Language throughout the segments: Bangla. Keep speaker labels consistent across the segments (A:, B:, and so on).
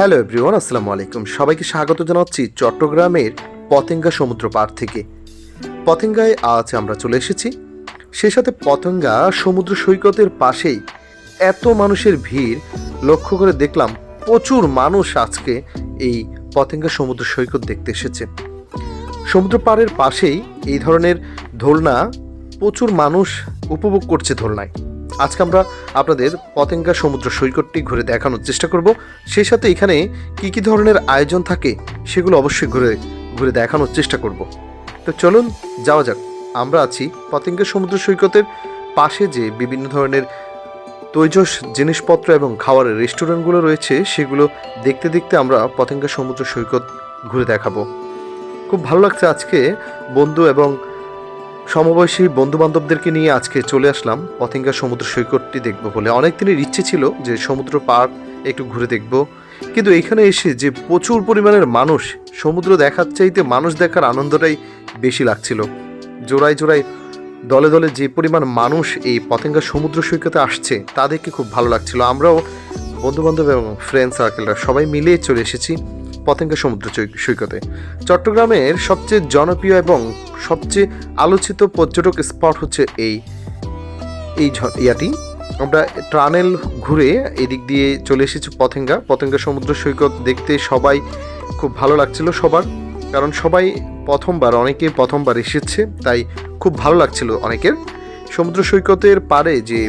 A: হ্যালো এভরিওয়ান, আসসালামু আলাইকুম। সবাইকে স্বাগত জানাচ্ছি চট্টগ্রামের পতেঙ্গা সমুদ্র পাড় থেকে। পতেঙ্গায় আজ আমরা চলে এসেছি। সেই সাথে পতেঙ্গা সমুদ্র সৈকতের পাশেই এত মানুষের ভিড়, লক্ষ্য করে দেখলাম প্রচুর মানুষ আজকে এই পতেঙ্গা সমুদ্র সৈকত দেখতে এসেছে। সমুদ্র পাড়ের পাশেই এই ধরনের দোলনা প্রচুর মানুষ উপভোগ করছে দোলনায় আজকে আমরা আপনাদের পতেঙ্গা সমুদ্র সৈকতটি ঘুরে দেখানোর চেষ্টা করব। সেই সাথে এখানে কি কি ধরনের আয়োজন থাকে সেগুলো অবশ্যই ঘুরে ঘুরে দেখানোর চেষ্টা করব। তো চলুন, যাওয়া যাক। আমরা আছি পতেঙ্গা সমুদ্র সৈকতের পাশে যে বিভিন্ন ধরনের তৈজস জিনিসপত্র এবং খাওয়ারের রেস্টুরেন্টগুলো রয়েছে, সেগুলো দেখতে দেখতে আমরা পতেঙ্গা সমুদ্র সৈকত ঘুরে দেখাবো। খুব ভালো লাগছে আজকে বন্ধু এবং সমবয়সী বন্ধু বান্ধবদেরকে নিয়ে আজকে চলে আসলাম। পতেঙ্গা সমুদ্র সৈকতটি দেখব বলে। অনেক দিনের ইচ্ছে ছিল যে সমুদ্র পার্ক একটু ঘুরে দেখব। কিন্তু এখানে এসে যে প্রচুর পরিমাণের মানুষ, সমুদ্র দেখার চাইতে মানুষ দেখার আনন্দটাই বেশি লাগছিল। জোড়ায় জোড়ায়, দলে দলে যে পরিমাণ মানুষ এই পতেঙ্গা সমুদ্র সৈকতে আসছে, তা দেখে খুব ভালো লাগছিল। আমরাও বন্ধু বান্ধব এবং ফ্রেন্ড সার্কেলরা সবাই মিলে চলে এসেছি। পতেঙ্গা সমুদ্র সৈকতে। চট্টগ্রামের সবচেয়ে জনপ্রিয় এবং সবচেয়ে আলোচিত পর্যটক স্পট হচ্ছে এই এই ইয়াটি। আমরা টানেল ঘুরে এদিক দিয়ে চলে এসেছি পতেঙ্গা। পতেঙ্গা সমুদ্র সৈকত দেখতে সবাই খুব ভালো লাগছিল সবার, কারণ সবাই প্রথমবার, অনেকে প্রথমবার এসেছে, তাই খুব ভালো লাগছিল অনেকের। সমুদ্র সৈকতের পারে যে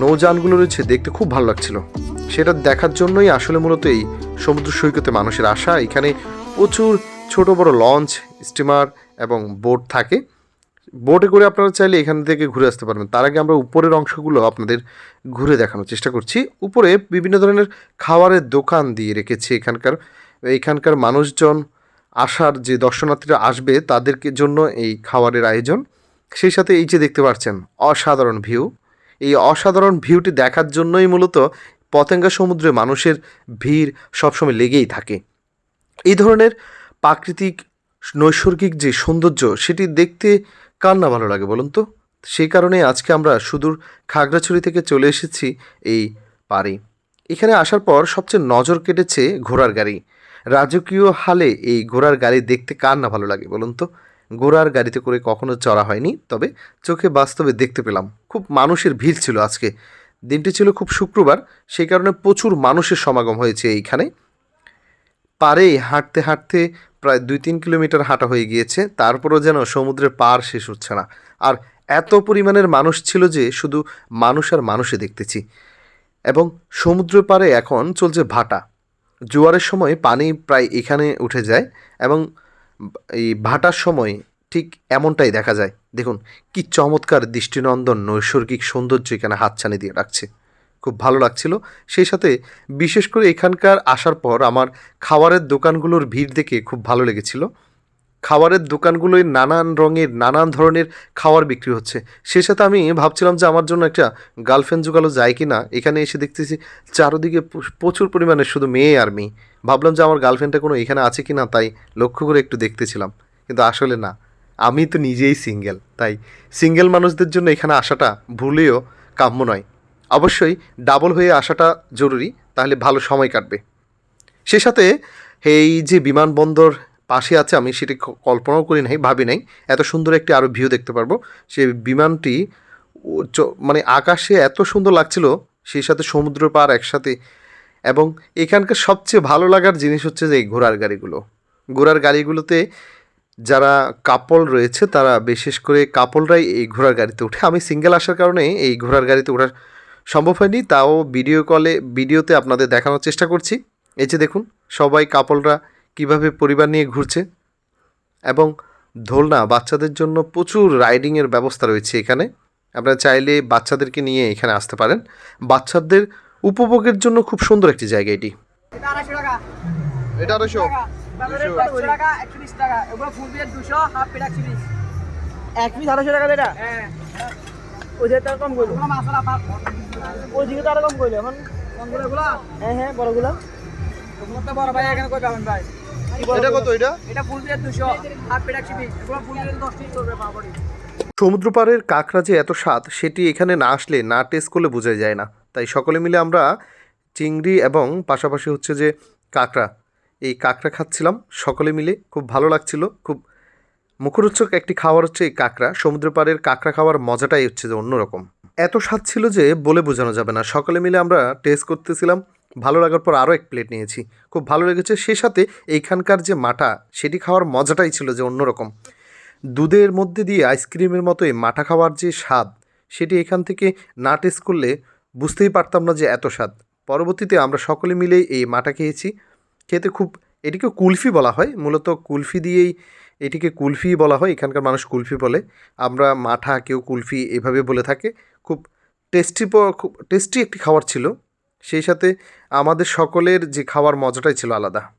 A: নৌযানগুলো রয়েছে, দেখতে খুব ভালো লাগছিল। সেটা দেখার জন্যই আসলে মূলত এই সমুদ্র সৈকতে মানুষের আসা, এখানে প্রচুর ছোট বড় লঞ্চ, স্টিমার এবং বোট থাকে। বোটে করে আপনারা চাইলে এখান থেকে ঘুরে আসতে পারবেন। তার আগে আমরা উপরের অংশগুলো আপনাদের ঘুরে দেখানোর চেষ্টা করছি। উপরে বিভিন্ন ধরনের খাবারের দোকান দিয়ে রেখেছে এখানকার। এখানকার মানুষজন আসার যে দর্শনার্থীরা আসবে, তাদেরকে জন্য এই খাবারের আয়োজন। সেই সাথে এই যে দেখতে পাচ্ছেন, অসাধারণ ভিউ। এই অসাধারণ ভিউটি দেখার জন্যই মূলত পতেঙ্গা সমুদ্রে মানুষের ভিড় সবসময় লেগেই থাকে। এই ধরনের প্রাকৃতিক, নৈসর্গিক যে সৌন্দর্য, সেটি দেখতে কার না ভালো লাগে বলুন তো? সেই কারণে আজকে আমরা সুদূর খাগড়াছড়ি থেকে চলে এসেছি এই পাড়ে। এখানে আসার পর সবচেয়ে নজর কেটেছে ঘোড়ার গাড়ি। রাজকীয় হালে এই ঘোড়ার গাড়ি দেখতে কার না ভালো লাগে বলুন তো? ঘোড়ার গাড়িতে করে কখনো চড়া হয়নি, তবে চোখে বাস্তবে দেখতে পেলাম। খুব মানুষের ভিড় ছিল আজকে। দিনটি ছিল খুব শুক্রবার, সেই কারণে প্রচুর মানুষের সমাগম হয়েছে এইখানে। পারে হাঁটতে হাঁটতে প্রায় দুই তিন কিলোমিটার হাঁটা হয়ে গিয়েছে, তারপরও যেন সমুদ্রের পার শেষ হচ্ছে না। আর এত পরিমাণের মানুষ ছিল যে শুধু মানুষ আর মানুষে দেখতেছি। এবং সমুদ্র পাড়ে এখন চলছে ভাটা। জোয়ারের সময় পানি প্রায় এখানে উঠে যায় এবং এই ভাটার সময় ঠিক এমনটাই দেখা যায়। দেখুন, কি চমৎকার দৃষ্টিনন্দন নৈসর্গিক সৌন্দর্য এখানে হাতছানি দিয়ে রাখছে। খুব ভালো লাগছিল। সেই সাথে বিশেষ করে এখানকার আসার পর আমার খাবারের দোকানগুলোর ভিড় দেখে খুব ভালো লেগেছিল। খাবারের দোকানগুলোয় নানান রঙের, নানান ধরনের খাবার বিক্রি হচ্ছে। সেই সাথে আমি ভাবছিলাম যে আমার জন্য একটা গার্লফ্রেন্ড জোগালো যায় কি না এখানে এসে দেখতেছি চারোদিকে প্রচুর পরিমাণে শুধু মেয়ে আর মেয়ে। ভাবলাম যে আমার গার্লফ্রেন্ডটা কোনো এখানে আছে কি না তাই লক্ষ্য করে একটু দেখতেছিলাম। কিন্তু আসলে না। আমি তো নিজেই সিঙ্গেল তাই সিঙ্গেল মানুষদের জন্য এখানে আসাটা ভুলেও কাম্য নয়। অবশ্যই ডাবল হয়ে আসাটা জরুরি, তাহলে ভালো সময় কাটবে। সে সাথে এই যে বিমানবন্দর পাশে আছে, আমি সেটি কল্পনাও করি নাই, ভাবি নাই। এত সুন্দর একটি আরও ভিউ দেখতে পারব। সে বিমানটি মানে আকাশে এত সুন্দর লাগছিল, সেই সাথে সমুদ্র পার একসাথে। এবং এখানকার সবচেয়ে ভালো লাগার জিনিস হচ্ছে যে এই ঘোড়ার গাড়িগুলো। ঘোড়ার গাড়িগুলোতে যারা কাপল রয়েছে তারা বিশেষ করে কাপলরাই এই ঘোড়ার গাড়িতে ওঠে। আমি সিঙ্গেল আসার কারণে এই ঘোড়ার গাড়িতে ওঠার সম্ভব হয়নি তাও ভিডিও কলে ভিডিওতে আপনাদের দেখানোর চেষ্টা করছি। এই যে দেখুন সবাই কাপলরা কীভাবে পরিবার নিয়ে ঘুরছে এবং দোলনা বাচ্চাদের জন্য প্রচুর রাইডিংয়ের ব্যবস্থা রয়েছে এখানে। আপনারা চাইলে বাচ্চাদেরকে নিয়ে এখানে আসতে পারেন। বাচ্চাদের উপভোগের জন্য খুব সুন্দর একটি জায়গা এটি।
B: এটা আড়াইশো টাকা একশো টাকা একশো বিশ টাকা। এগুলো ফুল দিয়ে দুশো হাফ প্লেট একশো বিশ এক পিস আড়াইশো টাকা এটা হ্যাঁ। ওই যে কম করল ওই দিকে তো আরও কম করল এখন। হ্যাঁ হ্যাঁ বড়গুলো। তো বড় ভাই এখানে কই পাবেন ভাই।
A: এটা কত এটা?
B: এটা ফুল দিয়ে দুশো হাফ প্লেট একশো বিশ এগুলো ফুল দিয়ে দশ পিস করবে পাপড়ি
A: সমুদ্র পাড়ের কাঁকড়া যে এত স্বাদ সেটি এখানে না আসলে না টেস্ট করলে বোঝা যায় না। তাই সকলে মিলে আমরা চিংড়ি এবং পাশাপাশি হচ্ছে যে কাঁকড়া এই কাঁকড়া খাচ্ছিলাম, সকলে মিলে। খুব ভালো লাগছিল, খুব মুখরোচক একটি খাবার হচ্ছে এই কাঁকড়া। সমুদ্র পাড়ের কাঁকড়া খাওয়ার মজাটাই হচ্ছে যে অন্যরকম। এত স্বাদ ছিল যে বলে বোঝানো যাবে না। সকলে মিলে আমরা টেস্ট করতেছিলাম, ভালো লাগার পর আরও এক প্লেট নিয়েছি। খুব ভালো লেগেছে, সে সাথে এইখানকার যে মাটা, সেটি খাওয়ার মজাটাই ছিল যে অন্যরকম। দুধের মধ্যে দিয়ে আইসক্রিমের মতো এই মাঠা খাওয়ার যে স্বাদ, সেটি এখান থেকে না টেস্ট করলে বুঝতেই পারতাম না যে এত স্বাদ। পরবর্তীতে আমরা সকলে মিলেই এই মাটা খেয়েছি। খেতে খুব এটিকে কুলফি বলা হয়, মূলত কুলফি দিয়েই এটিকে কুলফি বলা হয়, এখানকার মানুষ কুলফি বলে। আমরা মাঠা, কেউ কুলফি এভাবে বলে থাকে। খুব টেস্টি খুব টেস্টি একটি খাবার ছিল। সেই সাথে আমাদের সকলের যে খাওয়ার মজাটাই ছিল আলাদা।